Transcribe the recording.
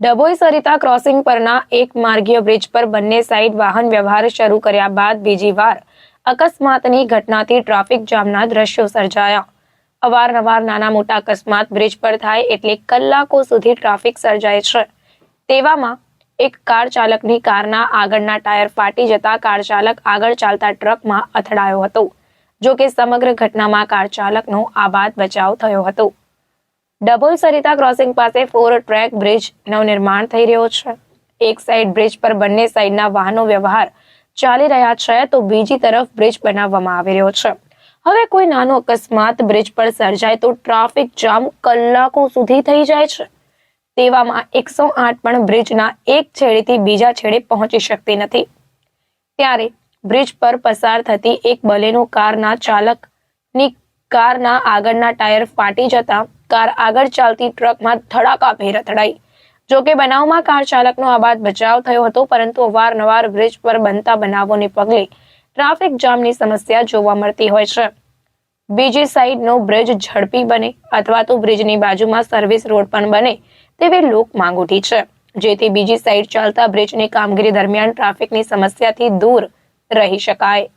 Dabhoi Sarita crossing પરના એક માર્ગીય bridge પર બંને સાઈડ વાહન વ્યવહાર શરૂ કર્યા બાદ બીજી વાર અકસ્માતની ઘટનાથી ટ્રાફિક જામના દ્રશ્યો સર્જાયા. અવારનવાર નાના મોટા અકસ્માત બ્રિજ પર થાય એટલે કલાકો સુધી ટ્રાફિક સર્જાય છે. તેવામાં એક કાર ચાલકની કારના આગળના ટાયર ફાટી જતા કાર ચાલક આગળ ચાલતા ટ્રકમાં અથડાયો હતો, જો કે સમગ્ર ઘટનામાં કાર ચાલકનો આબાદ બચાવ થયો હતો. ડભોઈ સરિતા ક્રોસિંગ પાસે ફોર ટ્રેક બ્રિજ નવનિર્માણ થઈ રહ્યો છે. એક સાઈડ બ્રિજ પર બંને સાઈડના વાહનો વ્યવહાર ચાલી રહ્યા છે, તો બીજી તરફ બ્રિજ બનાવવામાં આવી રહ્યો છે. હવે કોઈ નાનો અકસ્માત બ્રિજ પર સર્જાય તો ટ્રાફિક જામ કલાકો સુધી થઈ જાય છે. તેવામાં એકસો આઠ પણ બ્રિજના એક છેડેથી બીજા છેડે પહોંચી શકતી નથી. ત્યારે બ્રિજ પર પસાર થતી એક બલેનો કારના ચાલકની કારના આગળના ટાયર ફાટી જતા કાર આગળ ચાલતી ટ્રકમાં ધડાકાભેર અથડાઈ. જોકે બનાવમાં કાર ચાલકનો આબાદ બચાવ થયો હતો, પરંતુ અવારનવાર બ્રિજ પર બનતા બનાવોને પગલે ટ્રાફિક જામની સમસ્યા જોવા મળતી હોય છે. બીજી સાઈડનો બ્રિજ ઝડપી બને અથવા તો બ્રિજની બાજુમાં સર્વિસ રોડ પણ બને તેવી લોક માંગ ઉઠી છે, જેથી બીજી સાઈડ ચાલતા બ્રિજની કામગીરી દરમિયાન ટ્રાફિકની સમસ્યાથી દૂર રહી શકાય.